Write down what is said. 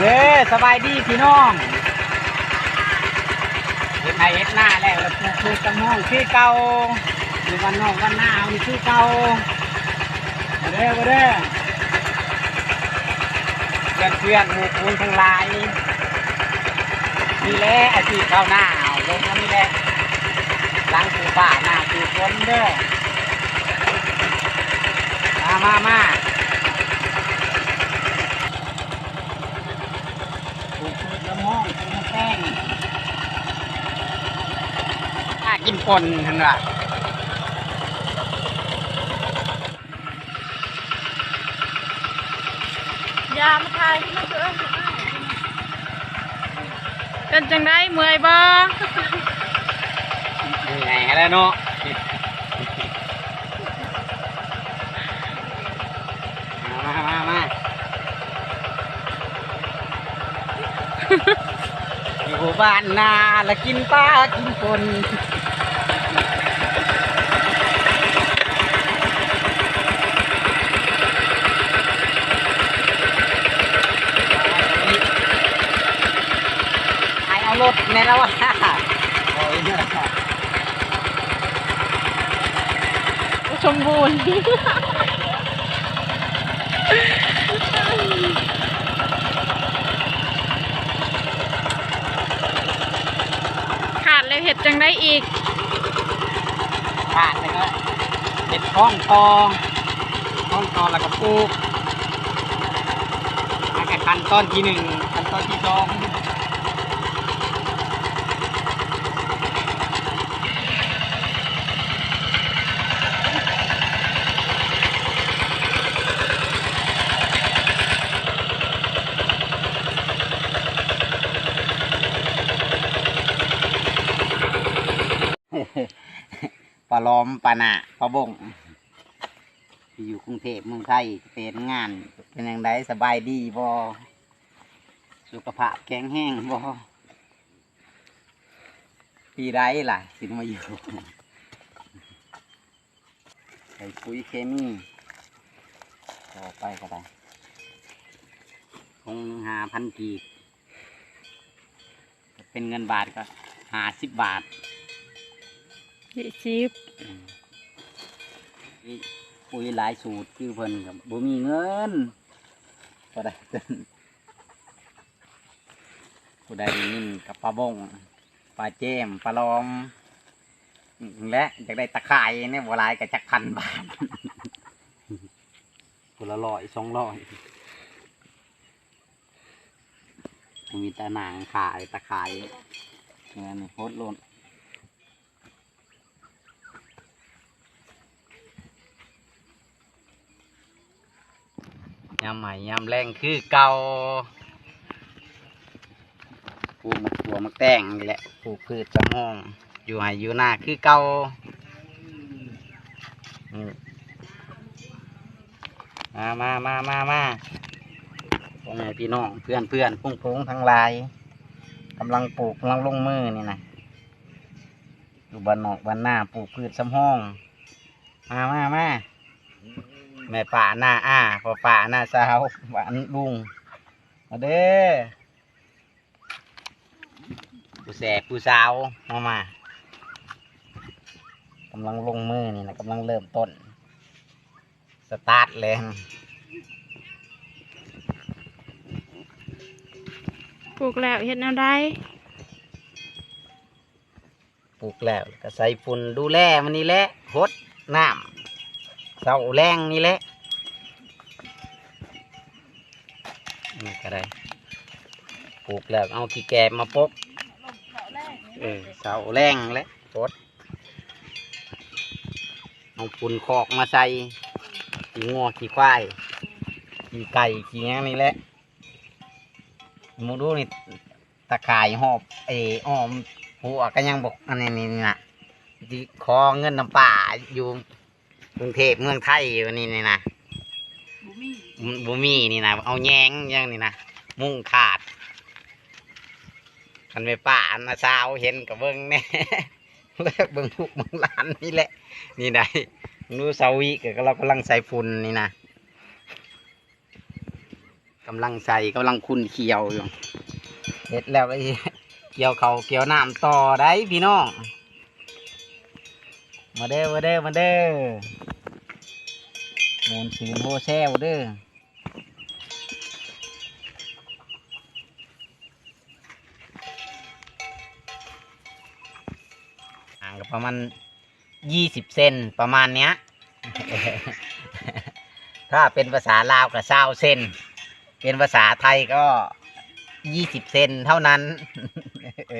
เด้อสบายดีพี่น้องเฮ็ดไทยเฮ็ดหน้าแล้วแล้วปลูกพืชกระม่องคือเก่าอยู่วันนอกวันหน้าเอานี่คือเก่าเด้อเด้อเพื่อนเพื่อนหมู่คูณทั้งหลายนี่แหละอาชีพข้าหน้าเอาลงมานี่แหละล้างปูป่าหน้าปูฝนเด้อมามามา ปลูกพืชละม่อมปลูก แป้งถ้ากินปนเห็นป่ะยามาทายที่มันเกิดเป็นจังได้เมื่อยบ่ยังไงแล้วเนาะมามามาอยู่ บ้านนาแล้วกินปลากินปนไอเอารถในแล้วว่ะโอ้ยเนี่ยสมบูรณ์ ขาดเลยเห็ดจังได้อีกขาดเลยก็เห็ดข้องทองข้องทองแล้วก็ปลูกมาแค่ขั้นตอนที่หนึ่งขั้นตอนที่สอง ปลาล้อมปลาหนาปลาบงอยู่กรุงเทพเมืองไทยเป็นงาน เป็นอยังไงสบายดีบอสุขภาพแข็งแห้งบอปีไรล่ะสิมาอยู่ใส่ปุ๋ยเคมีต่อไปก็ได้คงหาพันกีบเป็นเงินบาทก็หาสิบบาท ยี่สิบปุ๋ยหลายสูตรคือเพิ่นกับบ่มีเงินก็ได้เพิ่นผู้ใดได้ยินกับปลาบงปลาเจมปลาลอม และอยากได้ตะไคร่เนี่ยบัวลายกับจักพันบาทคนละร้อยสองร้อยมีต่หนังขายตะไคร่เงินโคตรล้น ยามใหม่ยามแรงคือเก่าปลูกมะขัวมะแตงนี่แหละปลูกพืชสมองอยู่ให้อยู่หน้าคือเก่าอมามามามามาพ่อแม่พี่น้องเพื่อนเพื่อนพุ่งพงทั้งหลายกำลังปลูกกำลังลงมือนี่นะอยู่บ้านนอกบ้านหน้าปลูกพืชสมห้อง มามามา แม่ป่าหน้าอ้าพอป่าหน้าสาวหวานลุงมาเด้อผู้แสบผู้สาวมามากำลังลงมือนี่นะกำลังเริ่มต้น สตาร์ทเลยปลูกแล้วเห็ดแนวได้ปลูกแล้วก็ใส่ฝุ่นดูแลมันนี่แหละหดน้ำ เสาแรงนี่แหละนี่ก็ได้ปลูกแล้วเอาขี้แกบมาปกเออเสาแรงและกดเอาปุ่นคอกมาใส่ขี้งัวขี้ควายขี้ไก่ขี้หยังนี่แหละมูดูนี่ตะข่ายหอบเอออ้อมหัวก็ยังบอกอันนี้นี่นะที่คอเงินน้ำป่าอยู่ กรุงเทพเมืองไทยอยู่นี่นี่นะบุมีนี่นะเอาแยงอยังนี่นะมุ่งขาดมันไปป่าอันนะสาวเห็นกับเบิ้งแน่เลิกเบิ้งลูกเบิ้งหลานนี่แหละ นี่ได้ดูสาวิก็เรากำลังใส่ฝุ่นนี่นะกำลังใส่กำลังคุณเคียวอยู่เสร็จแล้วก็สิเกี่ยวเขาวเกี่ยวน้ำต่อได้พี่น้อง มาเด้อมาเด้อมาเด้อโมนซื้อโฮแซวเด้อห่างกับประมาณยี่สิบเซนประมาณเนี้ย ถ้าเป็นภาษาลาวกับเศร้าเซนเป็นภาษาไทยก็ยี่สิบเซนเท่านั้นเอ